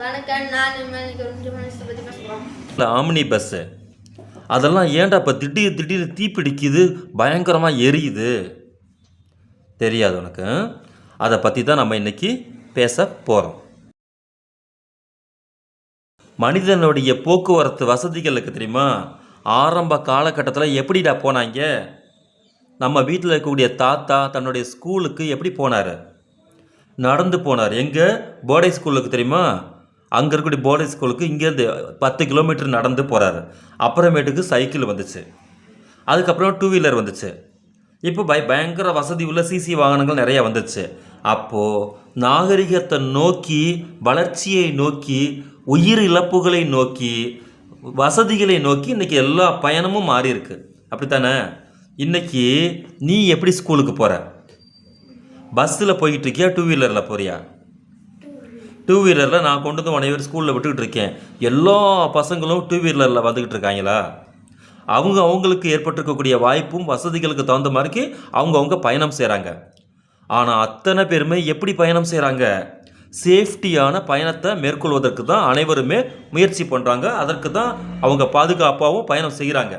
வணக்கம் நான் பஸ்ஸு அதெல்லாம் ஏன்டா இப்போ திடீர் திடீர் தீ பிடிக்குது பயங்கரமாக எரியுது? தெரியாது உனக்கு. அதை பற்றி தான் நம்ம இன்றைக்கி பேச போகிறோம் மனிதனுடைய போக்குவரத்து வசதிகளுக்கு தெரியுமா? ஆரம்ப காலகட்டத்தில் எப்படிடா போனாங்க? நம்ம வீட்டில் இருக்கக்கூடிய தாத்தா தன்னுடைய ஸ்கூலுக்கு எப்படி போனார்? நடந்து போனார். எங்கே? போர்டை ஸ்கூலுக்கு தெரியுமா? அங்கே இருக்கக்கூடிய போர்டிங் ஸ்கூலுக்கு இங்கேருந்து பத்து கிலோமீட்டர் நடந்து போகிறாரு அப்புறமேட்டுக்கு சைக்கிள் வந்துச்சு. அதுக்கப்புறம் டூ வீலர் வந்துச்சு. இப்போ பய பயங்கர வசதி உள்ள சிசி வாகனங்கள் நிறையா வந்துச்சு. அப்போது நாகரிகத்தை நோக்கி வளர்ச்சியை நோக்கி உயிர் இழப்புகளை நோக்கி வசதிகளை நோக்கி இன்றைக்கி எல்லா பயணமும் மாறி இருக்கு அப்படித்தானே? இன்னைக்கு நீ எப்படி ஸ்கூலுக்கு போகிற பஸ்ஸில் போய்கிட்டு இருக்கியா டூ வீலரில் போறியா? டூ வீலரில் நான் கொண்டு வந்து உனைய ஸ்கூலில் விட்டுக்கிட்டு இருக்கேன். எல்லா பசங்களும் டூ வீலரில் வந்துக்கிட்டு இருக்காங்களா? அவங்க அவங்களுக்கு ஏற்பட்டிருக்கக்கூடிய வாய்ப்பும் வசதிகளுக்கு தகுந்த மாதிரிக்கு அவங்க அவங்க பயணம் செய்கிறாங்க ஆனால் அத்தனை பேருமே எப்படி பயணம் செய்கிறாங்க சேஃப்டியான பயணத்தை மேற்கொள்வதற்கு தான் அனைவருமே முயற்சி பண்ணுறாங்க அதற்கு தான் அவங்க பாதுகாப்பாகவும் பயணம் செய்கிறாங்க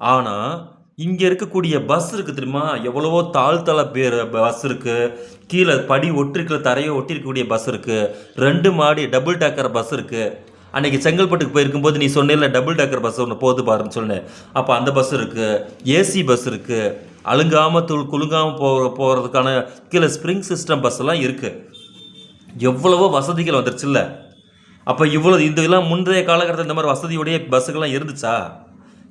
ஆனால் இங்கே இருக்கக்கூடிய பஸ் இருக்குது தெரியுமா? எவ்வளவோ தாழ்த்தள பேர் பஸ் இருக்குது கீழே படி ஒட்டிருக்கிற தரையை ஒட்டிருக்கக்கூடிய பஸ் இருக்குது ரெண்டு மாடி டபுள் டேக்கர் பஸ் இருக்குது அன்னைக்கு செங்கல்பட்டுக்கு போயிருக்கும்போது நீ சொன்ன டபுள் டேக்கர் பஸ் ஒன்று போகுது பாருன்னு சொன்னேன். அப்போ அந்த பஸ் இருக்குது ஏசி பஸ் இருக்குது அழுங்காமல் துள் குலுங்காமல் போகிற போகிறதுக்கான கீழே ஸ்ப்ரிங் சிஸ்டம் பஸ்ஸெல்லாம் இருக்குது எவ்வளவோ வசதிகள் வந்துருச்சுல்ல. அப்போ இவ்வளோ இதெல்லாம் முந்தைய காலகட்டத்தில் இந்த மாதிரி வசதியுடைய பஸ்ஸுகள்லாம் இருந்துச்சா?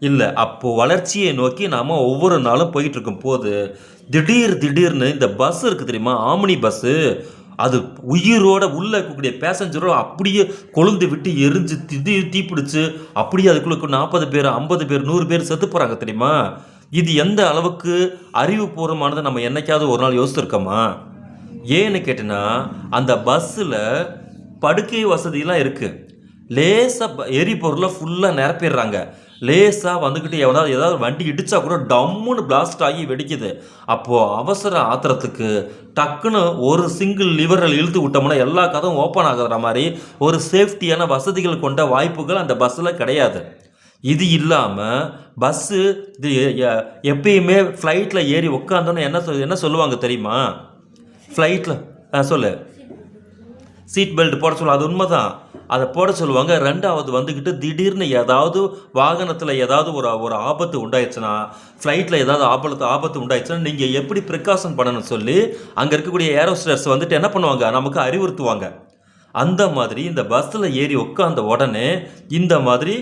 இல்லை அப்போது வளர்ச்சியை நோக்கி நாம் ஒவ்வொரு நாளும் போயிட்டுருக்கும் போது திடீர் திடீர்னு இந்த பஸ் இருக்குது தெரியுமா? ஆம்னி பஸ்ஸு அது உயிரோட உள்ளே இருக்கக்கூடிய பேசஞ்சரோ அப்படியே கொழுந்து விட்டு எரிஞ்சு திதி தீப்பிடிச்சு அப்படியே அதுக்குள்ளே நாற்பது பேர் ஐம்பது பேர் நூறு பேர் செத்து போகிறாங்க தெரியுமா? இது எந்த அளவுக்கு அறிவுபூர்வமானதை நம்ம என்னைக்காவது ஒரு நாள் யோசிச்சிருக்கோமா? ஏன்னு கேட்டினா அந்த பஸ்ஸில் படுக்கை வசதியெலாம் இருக்குது லேசாக எரிபொருளை ஃபுல்லாக நிரப்பிடுறாங்க. லேசாக வந்துக்கிட்டு எவனாவது ஏதாவது வண்டி இடித்தா கூட டம்முன்னு பிளாஸ்ட் ஆகி வெடிக்குது. அப்போது அவசர ஆத்திரத்துக்கு டக்குன்னு ஒரு சிங்கிள் லிவரில் இழுத்து விட்டோம்னா எல்லா கதவும் ஓப்பன் ஆகுற மாதிரி ஒரு சேஃப்டியான வசதிகள் கொண்ட வாய்ப்புகள் அந்த பஸ்ஸில் கிடையாது. இது இல்லாமல் பஸ்ஸு இது எப்பயுமே ஃப்ளைட்டில் ஏறி உட்காந்தோன்னு என்ன சொல் என்ன சொல்லுவாங்க தெரியுமா? ஃப்ளைட்டில் சொல்லு. சீட் பெல்ட் போட சொல்லுவாங்க. அது உண்மைதான். அதை போட சொல்லுவாங்க. ரெண்டாவது வந்துக்கிட்டு திடீர்னு ஏதாவது வாகனத்தில் ஏதாவது ஒரு ஒரு ஆபத்து உண்டாயிடுச்சுன்னா ஃப்ளைட்டில் ஏதாவது ஆபத்து ஆபத்து உண்டாயிடுச்சுன்னா நீங்கள் எப்படி ப்ரிகாஷன் பண்ணணும்னு சொல்லி அங்கே இருக்கக்கூடிய ஏரோஸ்டர்ஸ் வந்துட்டு என்ன பண்ணுவாங்க? நமக்கு அறிவுறுத்துவாங்க. அந்த மாதிரி இந்த பஸ்ஸில் ஏறி உட்காந்த உடனே இந்த மாதிரி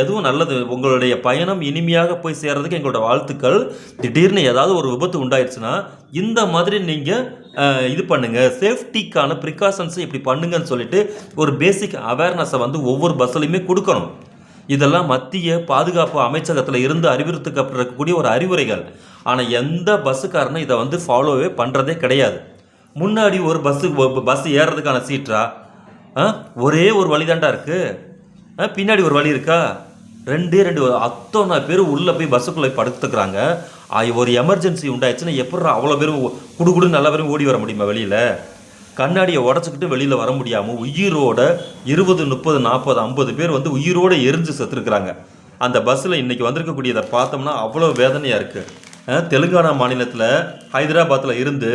எதுவும் நல்லது. உங்களுடைய பயணம் இனிமையாக போய் சேர்றதுக்கு எங்களோட வாழ்த்துக்கள். திடீர்னு ஏதாவது ஒரு விபத்து உண்டாயிடுச்சுன்னா இந்த மாதிரி நீங்கள் இது பண்ணுங்கள் சேஃப்டிக்கான ப்ரிகாஷன்ஸை இப்படி பண்ணுங்கன்னு சொல்லிட்டு ஒரு பேசிக் அவேர்னஸை வந்து ஒவ்வொரு பஸ்ஸுலையுமே கொடுக்கணும். இதெல்லாம் மத்திய பாதுகாப்பு அமைச்சகத்தில் இருந்து அறிவுறுத்தப்பட்டிருக்கக்கூடிய ஒரு அறிவுரைகள். ஆனால் எந்த பஸ்ஸுக்காரனும் இதை வந்து ஃபாலோவே பண்ணுறதே கிடையாது. முன்னாடி ஒரு பஸ்ஸு பஸ் ஏறுறதுக்கான சீட்டா ஆ ஒரே ஒரு வழி தாண்டா ஆ பின்னாடி ஒரு வழி இருக்கா? ரெண்டே ரெண்டு அத்தனை பேர் உள்ளே போய் பஸ்ஸுக்குள்ளே படுத்துக்கிறாங்க. ஒரு எமர்ஜென்சி உண்டாயிடுச்சுன்னா எப்படி அவ்வளோ பேரும் குடுகுடு நல்ல பேரும் ஓடி வர முடியுமா வெளியில்? கண்ணாடியை உடச்சிக்கிட்டு வெளியில் வர முடியாமல் உயிரோட இருபது முப்பது நாற்பது ஐம்பது பேர் வந்து உயிரோட எரிஞ்சு செத்துருக்குறாங்க. அந்த பஸ்ஸில் இன்றைக்கி வந்திருக்கக்கூடியதை பார்த்தோம்னா அவ்வளோ வேதனையாக இருக்குது தெலுங்கானா மாநிலத்தில் ஹைதராபாத்தில் இருந்து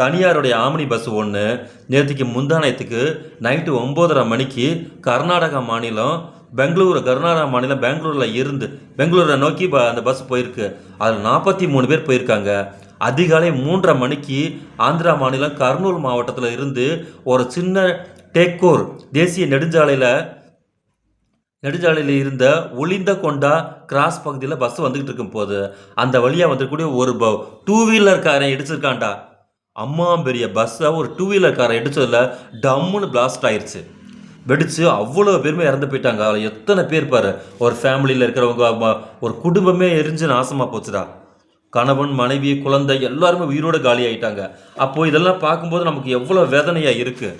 தனியாருடைய ஆமினி பஸ் ஒன்று நேற்றுக்கு முந்தானயத்துக்கு நைட்டு ஒம்போதரை மணிக்கு கர்நாடகா மாநிலம் பெங்களூரு கர்நாடகா மாநிலம் பெங்களூரில் இருந்து பெங்களூரை நோக்கி அந்த பஸ் போயிருக்கு. அதில் நாற்பத்தி மூணு பேர் போயிருக்காங்க. அதிகாலை மூன்றரை மணிக்கு ஆந்திரா மாநிலம் கர்னூல் மாவட்டத்தில் இருந்து ஒரு சின்ன டேக்கோர் தேசிய நெடுஞ்சாலையில் நெடுஞ்சாலையில் இருந்த ஒளிந்த கொண்டா கிராஸ் பகுதியில் பஸ் வந்துக்கிட்டு இருக்கும் போது அந்த வழியாக வந்துக்கூடிய ஒரு ப டூ வீலர் காரை இடிச்சிருக்கான்டா. அம்மா பெரிய பஸ்ஸை ஒரு டூ வீலர் காரை இடிச்சதில் டம்முன்னு பிளாஸ்ட் ஆயிடுச்சு வெடித்து அவ்வளோ பேருமே இறந்து போயிட்டாங்க. அதில் எத்தனை பேர் பாரு ஒரு ஃபேமிலியில் இருக்கிறவங்க ஒரு குடும்பமே எரிஞ்சு நாசமாக போச்சுடா. கணவன் மனைவி குழந்தை எல்லாருமே உயிரோட காலி ஆகிட்டாங்க அப்போது இதெல்லாம் பார்க்கும்போது நமக்கு எவ்வளோ வேதனையாக இருக்குது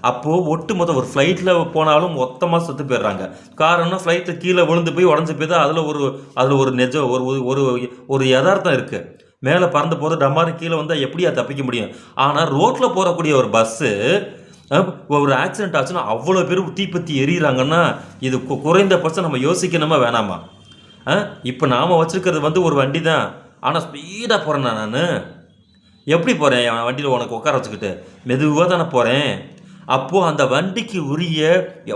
அப்போது ஒட்டு மொத்தம் ஒரு ஃப்ளைட்டில் போனாலும் மொத்தமாக செத்து போயிடுறாங்க. காரணம் ஃப்ளைட்டு கீழே விழுந்து போய் உடஞ்சி போய் தான் அதில் ஒரு அதில் ஒரு நெஜம் ஒரு ஒரு- ஒரு யதார்த்தம் இருக்குது மேலே பறந்து போது டமாரு கீழே வந்தால் எப்படியா தப்பிக்க முடியும்? ஆனால் ரோட்டில் போகக்கூடிய ஒரு பஸ்ஸு ஒரு ஆக்சிடென்ட் ஆச்சுன்னா அவ்வளோ பேர் தீப்பத்தி எரியிறாங்கன்னா இது குறைந்த குறைந்தபட்சம் நம்ம யோசிக்கணுமா வேணாமா? இப்போ நாம் வச்சுருக்கிறது வந்து ஒரு வண்டி தான் ஆனால் ஸ்பீடாக போகிறேண்ணா நான்? எப்படி போகிறேன் என் வண்டியில் உனக்கு உட்கார வச்சுக்கிட்டு. மெதுவாக தானே போகிறேன் அப்போது அந்த வண்டிக்கு உரிய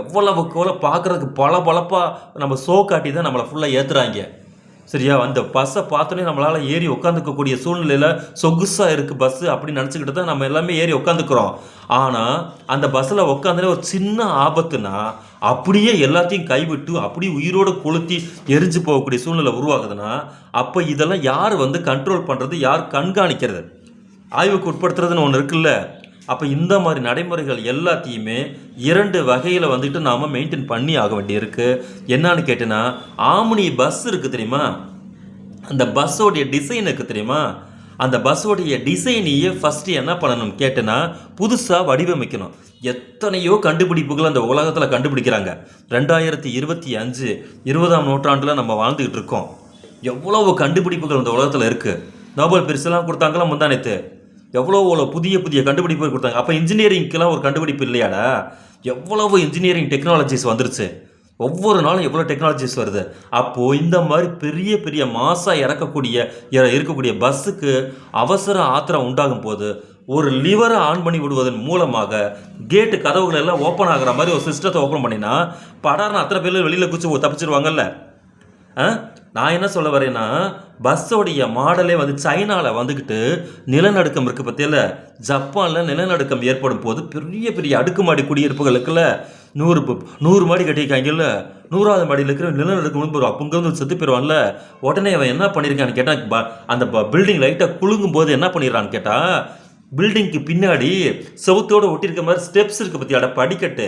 எவ்வளவுக்கு எவ்வளோ பார்க்குறதுக்கு பல பளப்பாக நம்ம ஷோ காட்டி தான் நம்மளை ஃபுல்லாக ஏற்றுறாங்க சரியா? அந்த பஸ்ஸை பார்த்தோன்னே நம்மளால் ஏறி உட்காந்துக்கக்கூடிய சூழ்நிலையில் சொகுசாக இருக்குது பஸ்ஸு அப்படின்னு நினச்சிக்கிட்டு தான் நம்ம எல்லாமே ஏறி உட்காந்துக்கிறோம் ஆனால் அந்த பஸ்ஸில் உட்காந்துனே ஒரு சின்ன ஆபத்துனா அப்படியே எல்லாத்தையும் கைவிட்டு அப்படியே உயிரோடு கொளுத்தி எரிஞ்சு போகக்கூடிய சூழ்நிலை உருவாகுதுன்னா அப்போ இதெல்லாம் யார் வந்து கண்ட்ரோல் பண்ணுறது யார் கண்காணிக்கிறது? ஆய்வுக்கு உட்படுத்துறதுன்னு ஒன்று இருக்குல்ல? அப்போ இந்த மாதிரி நடைமுறைகள் எல்லாத்தையுமே இரண்டு வகையில் வந்துட்டு நாம் மெயின்டைன் பண்ணி ஆக வேண்டியிருக்கு. என்னன்னு கேட்டினா ஆம்னி பஸ் இருக்குது தெரியுமா? அந்த பஸ்ஸோடைய டிசைன் இருக்குது தெரியுமா? அந்த பஸ்ஸோடைய டிசைனையே ஃபஸ்ட்டு என்ன பண்ணணும் கேட்டேன்னா புதுசாக வடிவமைக்கணும். எத்தனையோ கண்டுபிடிப்புகள் அந்த உலகத்தில் கண்டுபிடிக்கிறாங்க. ரெண்டாயிரத்தி இருபத்தி அஞ்சு இருபதாம் நூற்றாண்டில் நம்ம வாழ்ந்துக்கிட்டு இருக்கோம். எவ்வளவு கண்டுபிடிப்புகள் அந்த உலகத்தில் இருக்குது நோபல் பரிசுலாம் கொடுத்தாங்களா முந்தானத்து? எவ்வளோ புதிய புதிய கண்டுபிடிப்பு கொடுத்தாங்க. அப்போ இன்ஜினியரிங்க்கெல்லாம் ஒரு கண்டுபிடிப்பு இல்லையாடா? எவ்வளவு இன்ஜினியரிங் டெக்னாலஜிஸ் வந்துருச்சு. ஒவ்வொரு நாளும் எவ்வளோ டெக்னாலஜிஸ் வருது. அப்போது இந்த மாதிரி பெரிய பெரிய மாசாக இறக்கக்கூடிய இருக்கக்கூடிய பஸ்ஸுக்கு அவசர ஆத்திரம் உண்டாகும் போது ஒரு லிவரை ஆன் பண்ணி விடுவதன் மூலமாக கேட்டு கதவுகள் எல்லாம் ஓப்பன் ஆகிற மாதிரி ஒரு சிஸ்டத்தை ஓப்பன் பண்ணினா படார்னு அத்தனை பேர் வெளியில் குச்சி தப்பிச்சிருவாங்கல்ல. ஆ? நான் என்ன சொல்ல வரேன்னா பஸ்ஸோடைய மாடலே வந்து சைனாவில் வந்துக்கிட்டு நிலநடுக்கம் இருக்குது பற்றியில் ஜப்பானில் நிலநடுக்கம் ஏற்படும் போது பெரிய பெரிய அடுக்குமாடி குடியிருப்புகளுக்குள்ள நூறு நூறு மாடி கட்டியிருக்காங்கல்ல நூறாவது மாடியில் இருக்கிற நிலநடுக்கம் வந்து அப்புங்கிருந்து செத்து போயிடுவான்ல. உடனே அவன் என்ன பண்ணியிருக்கான்னு கேட்டால் அந்த பில்டிங் லைட்டாக குலுங்கும் போது என்ன பண்ணிடுறான்னு கேட்டால் பில்டிங்க்கு பின்னாடி செவுத்தோடு ஒட்டியிருக்க மாதிரி ஸ்டெப்ஸ் இருக்குது பற்றியாட படிக்கட்டு.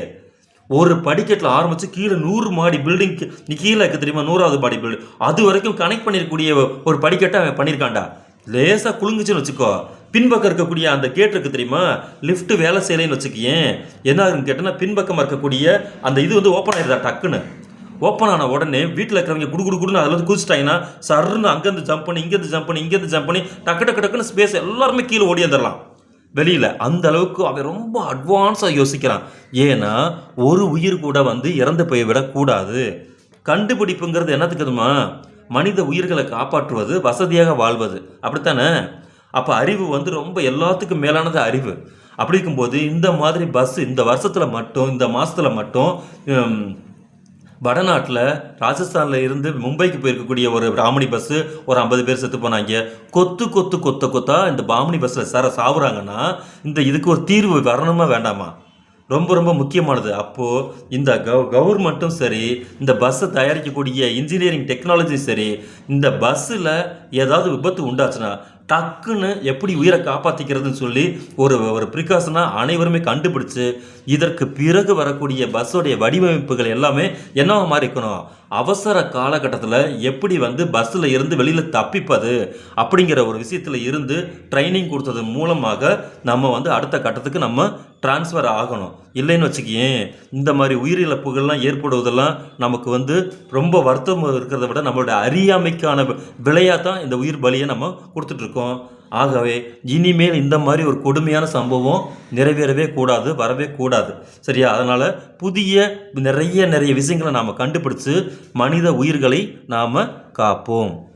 ஒரு படிக்கட்டில் ஆரம்பித்து கீழே நூறு மாடி பில்டிங் நீ கீழே இருக்க தெரியுமா? நூறாவது மாடி பில்டிங் அது வரைக்கும் கனெக்ட் பண்ணிருக்கக்கூடிய ஒரு படிக்கட்டை அவன் பண்ணியிருக்கான்டா லேசாக குலுங்குச்சுன்னு வச்சுக்கோ. பின்பக்கம் இருக்கக்கூடிய அந்த கேட் இருக்கு தெரியுமா? லிஃப்ட் வேலை செய்யலைன்னு வச்சுக்கியேன் என்ன ஆகுன்னு கேட்டோன்னா பின்பக்கமாக இருக்கக்கூடிய அந்த இது வந்து ஓப்பன் ஆயிருதா டக்குன்னு? ஓப்பன் ஆன உடனே வீட்டில் இருக்கிறவங்க குடு குடு குடுன்னு அதில் வந்து குதிச்சிட்டாங்கன்னா சருன்னு அங்கேருந்து ஜம்ப் பண்ணி இங்கேருந்து ஜம்ப் பண்ணி இங்கேருந்து ஜம்ப் பண்ணி டக்கு டக்கு டக்குன்னு ஸ்பேஸ் எல்லாருமே கீழே ஓடி வந்துடலாம் வெளியில் அந்த அளவுக்கு அவன் ரொம்ப அட்வான்ஸாக யோசிக்கிறான். ஏன்னா ஒரு உயிர் கூட வந்து இறந்து போய் விடக்கூடாது. கண்டுபிடிப்புங்கிறது என்னத்துக்கு தெரியுமா? மனித உயிர்களை காப்பாற்றுவது வசதியாக வாழ்வது. அப்படித்தானே? அப்போ அறிவு வந்து ரொம்ப எல்லாத்துக்கும் மேலானது அறிவு. அப்படி இருக்கும்போது இந்த மாதிரி பஸ் இந்த வருஷத்தில் மட்டும் இந்த மாதத்தில் மட்டும் வடநாட்டில் ராஜஸ்தானில் இருந்து மும்பைக்கு போயிருக்கக்கூடிய ஒரு பிராமணி பஸ்ஸு ஒரு ஐம்பது பேர் செத்து போனாங்க. கொத்து கொத்து கொத்த கொத்தா இந்த பாமணி பஸ்ஸில் சார சாவுறாங்கன்னா இந்த இதுக்கு ஒரு தீர்வு வரணுமா வேண்டாமா? ரொம்ப ரொம்ப முக்கியமானது. அப்போது இந்த கவ கவர்மெண்ட்டும் சரி இந்த பஸ்ஸை தயாரிக்கக்கூடிய இன்ஜினியரிங் டெக்னாலஜி சரி இந்த பஸ்ஸில் ஏதாவது விபத்து உண்டாச்சுன்னா டக்குன்னு எப்படி உயிரை காப்பாற்றிக்கிறதுன்னு சொல்லி ஒரு ஒரு ப்ரிகாஷனாக அனைவருமே கண்டுபிடிச்சு இதற்கு பிறகு வரக்கூடிய பஸ்ஸோடைய வடிவமைப்புகள் எல்லாமே என்னவாக மாறிக்கணும்? அவசர காலகட்டத்தில் எப்படி வந்து பஸ்ஸில் இருந்து வெளியில் தப்பிப்பது அப்படிங்கிற ஒரு விஷயத்தில் இருந்து ட்ரைனிங் கொடுத்தது மூலமாக நம்ம வந்து அடுத்த கட்டத்துக்கு நம்ம டிரான்ஸ்ஃபர் ஆகணும். இல்லைன்னு வச்சுக்கியேன் இந்த மாதிரி உயிரிழப்புகள்லாம் ஏற்படுவதெல்லாம் நமக்கு வந்து ரொம்ப வருத்தம் இருக்கிறத விட நம்மளோட அறியாமைக்கான விலையாக தான் இந்த உயிர் பலியை நம்ம கொடுத்துட்ருக்கோம் ஆகவே இனிமேல் இந்த மாதிரி ஒரு கொடுமையான சம்பவம் நிறைவேறவே கூடாது வரவே கூடாது. சரியா? அதனால் புதிய நிறைய நிறைய விஷயங்களை நாம் கண்டுபிடிச்சு மனித உயிர்களை நாம் காப்போம்.